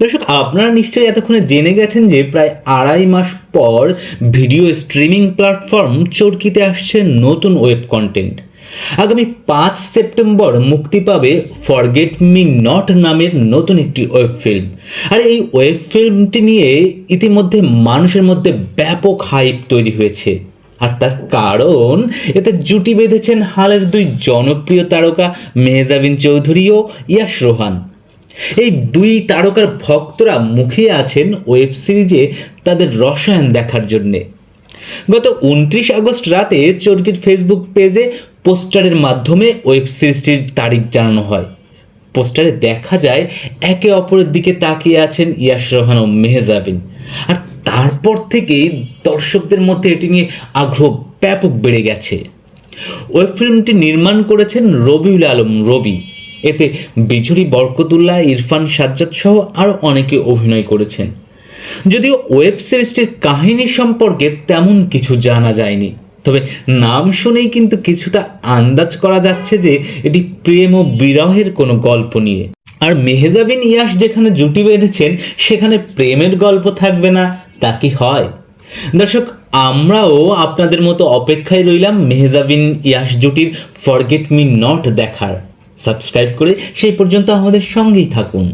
দর্শক, আপনারা নিশ্চয়ই এতক্ষণে জেনে গেছেন যে প্রায় আড়াই মাস পর ভিডিও স্ট্রিমিং প্ল্যাটফর্ম চরকিতে আসছে নতুন ওয়েব কন্টেন্ট। আগামী পাঁচ সেপ্টেম্বর মুক্তি পাবে ফরগেট মি নট নামের নতুন একটি ওয়েব ফিল্ম। আর এই ওয়েব ফিল্মটি নিয়ে ইতিমধ্যে মানুষের মধ্যে ব্যাপক হাইপ তৈরি হয়েছে। আর তার কারণ, এতে জুটি বেঁধেছেন হালের দুই জনপ্রিয় তারকা মেহজাবিন চৌধুরী ও ইয়াশ রোহান। এই দুই তারকার ভক্তরা মুখিয়ে আছেন ওয়েব সিরিজে তাদের রসায়ন দেখার জন্যে। গত উনত্রিশ আগস্ট রাতে চরকির ফেসবুক পেজে পোস্টারের মাধ্যমে ওয়েব সিরিজটির তারিখ জানানো হয়। পোস্টারে দেখা যায়, একে অপরের দিকে তাকিয়ে আছেন ইয়াশ রোহান ও মেহজাবিন আর তারপর থেকেই দর্শকদের মধ্যে এটি নিয়ে আগ্রহ ব্যাপক বেড়ে গেছে। ওয়েব ফিল্মটি নির্মাণ করেছেন রবিউল আলম রবি। এতে বিজুরি বরকতুল্লাহ, ইরফান সাজ্জাদ সহ আরও অনেকে অভিনয় করেছেন। যদিও ওয়েব সিরিজটির কাহিনী সম্পর্কে তেমন কিছু জানা যায়নি, তবে নাম শুনেই কিন্তু কিছুটা আন্দাজ করা যাচ্ছে যে এটি প্রেম ও বিরহের কোনো গল্প নিয়ে। আর মেহজাবিন ইয়াস যেখানে জুটি বেঁধেছেন, সেখানে প্রেমের গল্প থাকবে না, তা কি হয়? দর্শক, আমরাও আপনাদের মতো অপেক্ষায় রইলাম মেহজাবিন ইয়াস জুটির ফরগেট মি নট দেখার। সাবস্ক্রাইব করে সেই পর্যন্ত আমাদের সঙ্গেই থাকুন।